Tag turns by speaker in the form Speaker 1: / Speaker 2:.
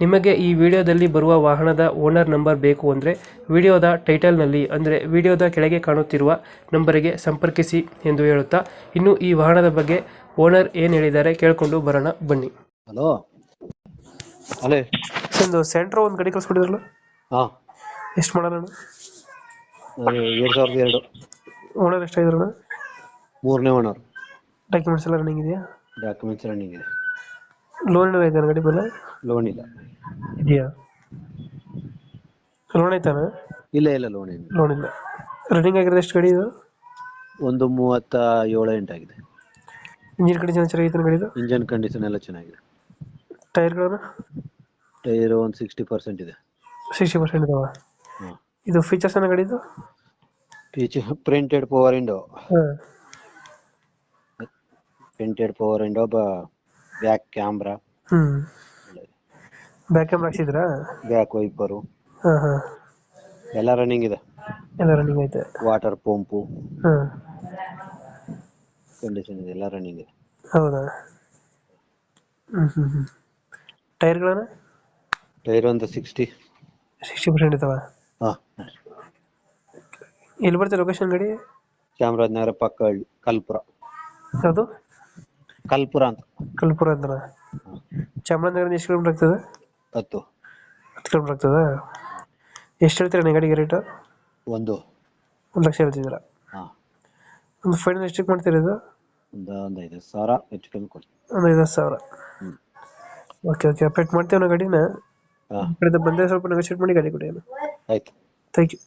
Speaker 1: ನಿಮಗೆ ಈ ವಿಡಿಯೋದಲ್ಲಿ ಬರುವ ವಾಹನದ ಓನರ್ ನಂಬರ್ ಬೇಕು ಅಂದರೆ ವಿಡಿಯೋದ ಟೈಟಲ್ನಲ್ಲಿ ಅಂದರೆ ವಿಡಿಯೋದ ಕೆಳಗೆ ಕಾಣುತ್ತಿರುವ ನಂಬರಿಗೆ ಸಂಪರ್ಕಿಸಿ ಎಂದು ಹೇಳುತ್ತಾ ಇನ್ನು ಈ ವಾಹನದ ಬಗ್ಗೆ ಓನರ್ ಏನು ಹೇಳಿದ್ದಾರೆ ಕೇಳಿಕೊಂಡು ಬರೋಣ ಬನ್ನಿ.
Speaker 2: ಹಲೋ. ಅಲೇ.
Speaker 1: ಒಂದು ಸೆಂಟ್ರ್ ಒಂದು ಗಾಡಿ ಕಳಿಸ್ಬಿಟ್ಟಿದ್ರಲ್ಲ
Speaker 2: ಹಾಂ.
Speaker 1: ಎಷ್ಟು ಮಾಡೋಣ
Speaker 2: ಎರಡು ಎರಡ್ ಸಾವಿರದ ಎರಡು.
Speaker 1: ಓನರ್ ಎಷ್ಟಾಗಿದ್ರಣ
Speaker 2: ಮೂರನೇ ಓನರ್.
Speaker 1: ಡಾಕ್ಯುಮೆಂಟ್ಸ್ ಎಲ್ಲ ರನ್ನಿಂಗ್ ಇದೆಯಾ?
Speaker 2: ಡಾಕ್ಯುಮೆಂಟ್ಸ್ ರನ್ನಿಂಗ್ ಇದೆ.
Speaker 1: ಲೋನ್ ಇದೆ ಗಾಡಿ ಮೇಲೆ?
Speaker 2: ಲೋನ್ ಇಲ್ಲ.
Speaker 1: ಇದೆಯಾ? ಲೋನ್ ಐತಾನ?
Speaker 2: ಇಲ್ಲ ಇಲ್ಲ ಲೋನ್ ಇಲ್ಲ.
Speaker 1: ಲೋನ್ ಇಲ್ಲ. ರನ್ನಿಂಗ್ ಆಗಿರೋದು ಎಷ್ಟು ಗಾಡಿ ಇದು?
Speaker 2: ಒಂದು ಮೂವತ್ತ ಏಳು ಎಂಟಾಗಿದೆ
Speaker 1: ಇಂಜಿನ್ ಕಂಡೀಷನ್ ಚೆನ್ನಾಗಿತ್ತು ಗಾಡಿ ಇದು?
Speaker 2: ಇಂಜನ್ ಕಂಡೀಷನ್ ಎಲ್ಲ ಚೆನ್ನಾಗಿದೆ.
Speaker 1: ಟೈರ್ಗಳನ್ನು
Speaker 2: ಟೈರ್ ಒಂದು ಸಿಕ್ಸ್ಟಿ ಪರ್ಸೆಂಟ್ ಇದೆ.
Speaker 1: ಸಿಕ್ಸ್ಟಿ ಪರ್ಸೆಂಟ್ ಇದಾವ? ಇದು ಫೀಚರ್ಸ್ ಏನೋ ಗಾಡಿದು
Speaker 2: ಪೀಚ್ ಪ್ರಿಂಟೆಡ್ ಪವರ್ ವಿಂಡೋ
Speaker 1: ಹಾಂ.
Speaker 2: Printed power window back camera.
Speaker 1: Hmm. Back camera ಹಾಕ್ಸಿದ್ರಾ?
Speaker 2: Back wiper.
Speaker 1: ಹಾಂ ಹಾಂ.
Speaker 2: ಎಲ್ಲ ರನ್ನಿಂಗ್ ಇದೆ.
Speaker 1: ಎಲ್ಲ ರನ್ನಿಂಗ್ ಐತೆ.
Speaker 2: ವಾಟರ್ ಪಂಪ್
Speaker 1: ಹ್ಮ್
Speaker 2: ಕಂಡೀಷನ್ ಇದೆ ಎಲ್ಲ ರನ್ನಿಂಗ್ ಇದೆ.
Speaker 1: ಹೌದಾ? ಹ್ಮ್ ಟೈರ್ಗಳನ್ನು?
Speaker 2: ಟೈರ್ ಒಂದು ಸಿಕ್ಸ್ಟಿ
Speaker 1: ಸಿಕ್ಸ್ಟಿ ಪರ್ಸೆಂಟ್ ಇದಾವ?
Speaker 2: ಹಾಂ.
Speaker 1: ಎಲ್ಲಿ ಬರ್ತದೆ ಲೊಕೇಶನ್ ಗಾಡಿ?
Speaker 2: ಚಾಮರಾಜನಗರ ಪಕ್ಕ ಹಳ್ಳಿ ಕಲ್ಪುರ.
Speaker 1: ಯಾವುದು?
Speaker 2: ಕಲ್ಪುರ ಅಂತ.
Speaker 1: ಕಲ್ಪುರ ಅಂದ್ರ? ಚಾಮರಾಜನಗರ ಎಷ್ಟು ಕಿಲೋಮೀಟರ್ ಆಗ್ತದೆ?
Speaker 2: ಹತ್ತು.
Speaker 1: ಹತ್ತು ಕಿಲೋಮೀಟರ್ ಆಗ್ತದ? ಎಷ್ಟು ಹೇಳ್ತೀರಾ ಗಾಡಿಗೆ ರೇಟ್
Speaker 2: ಒಂದು.
Speaker 1: ಒಂದು ಲಕ್ಷ ಹೇಳ್ತಿದ್ದೀರಾ?
Speaker 2: ಹಾಂ.
Speaker 1: ಒಂದು ಫೈನಲ್ ಎಷ್ಟಕ್ಕೆ ಮಾಡ್ತೀರಾ ಇದು?
Speaker 2: ಒಂದು ಒಂದು ಐದು ಸಾವಿರ ಹೆಚ್ಚು ಕಮ್ಮಿ ಕೊಡ್ತೀನಿ
Speaker 1: ಒಂದು ಐದು ಸಾವಿರ.
Speaker 2: ಹ್ಮ್.
Speaker 1: ಓಕೆ ಓಕೆ ಅಪ್ಡೇಟ್ ಮಾಡ್ತೀವಿ ನಾವು ಗಾಡಿನ.
Speaker 2: ಹಾಂ.
Speaker 1: ಈ ಕಡೆಯಿಂದ ಬಂದರೆ ಸ್ವಲ್ಪ ನೆಗೋಷಿಯೇಟ್ ಮಾಡಿ ಗಾಡಿ ಕೊಡಿ
Speaker 2: ಆಯ್ತು.
Speaker 1: Thank you